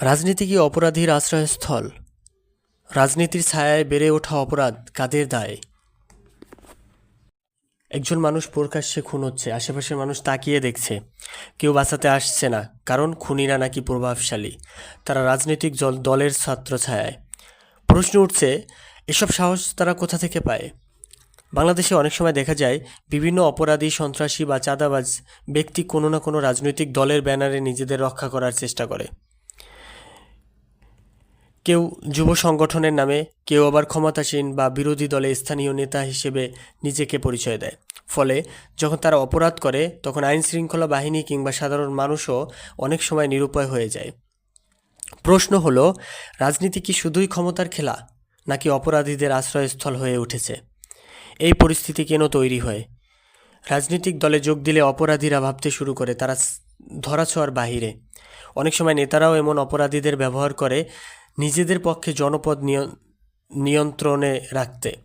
রাজনীতি কি অপরাধীর আশ্রয়স্থল। রাজনীতির ছায়ায় বেড়ে ওঠা অপরাধ কাদের দায়? একজন মানুষ প্রকাশ্যে খুন হচ্ছে, আশেপাশের মানুষ তাকিয়ে দেখছে। কেউ বাঁচাতে আসছে না, কারণ খুনিরা নাকি প্রভাবশালী। তারা রাজনৈতিক দলের ছত্রছায়ায় প্রশ্ন উঠছে, এসব সাহস তারা কোথা থেকে পায়? বাংলাদেশে অনেক সময় দেখা যায়, বিভিন্ন অপরাধী, সন্ত্রাসী বা চাঁদাবাজ ব্যক্তি কোনো না কোনো রাজনৈতিক দলের ব্যানারে নিজেদের রক্ষা করার চেষ্টা করে। কেউ যুব সংগঠনের নামে, কেউ আবার ক্ষমতাসীন বা বিরোধী দলে স্থানীয় নেতা হিসেবে নিজেকে পরিচয় দেয়। ফলে যখন তারা অপরাধ করে, তখন আইন শৃঙ্খলা বাহিনী কিংবা সাধারণ মানুষও অনেক সময় নিরুপায় হয়ে যায়। প্রশ্ন হলো, রাজনীতি কি শুধুই ক্ষমতার খেলা, নাকি অপরাধীদের আশ্রয়স্থল হয়ে উঠেছে? এই পরিস্থিতি কেন তৈরি হয়? রাজনৈতিক দলে যোগ দিলে অপরাধীরা ভাবতে শুরু করে, তারা ধরাছোঁয়ার বাহিরে। অনেক সময় নেতারাও এমন অপরাধীদের ব্যবহার করে নিজেদের পক্ষে জনপদ নিয়ন- নিয়ন্ত্রণে রাখতে।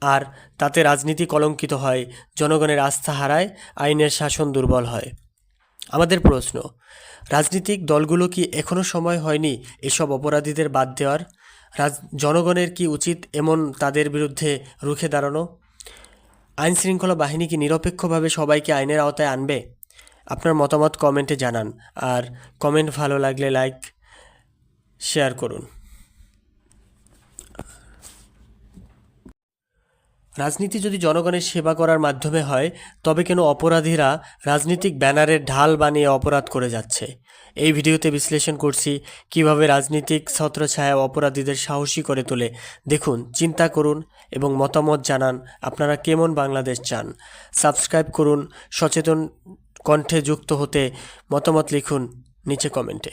আর তাতে রাজনীতি কলঙ্কিত হয়, জনগণের আস্থা হারায়, আইনের শাসন দুর্বল হয়। আমাদের প্রশ্ন, রাজনৈতিক দলগুলো কি এখনও সময় হয়নি এসব অপরাধীদের বাদ দেওয়ার? রাজ, জনগণের কি উচিত এমন তাদের বিরুদ্ধে রুখে দাঁড়ানো? আইন শৃঙ্খলা বাহিনী কি নিরপেক্ষভাবে সবাইকে আইনের আওতায় আনবে? আপনার মতামত কমেন্টে জানান। আর কমেন্ট ভালো লাগলে লাইক শেয়ার করুন। রাজনীতি যদি জনগণের সেবা করার মাধ্যমে হয়, তবে কেন অপরাধীরা রাজনৈতিক ব্যানারের ঢাল বানিয়ে অপরাধ করে যাচ্ছে? এই ভিডিওতে বিশ্লেষণ করছি, কীভাবে রাজনীতিক ছত্রছায়া অপরাধীদের সাহসী করে তোলে। দেখুন, চিন্তা করুন এবং মতামত জানান আপনারা কেমন বাংলাদেশ চান। সাবস্ক্রাইব করুন, সচেতন কণ্ঠে যুক্ত হতে মতামত লিখুন নিচে কমেন্টে।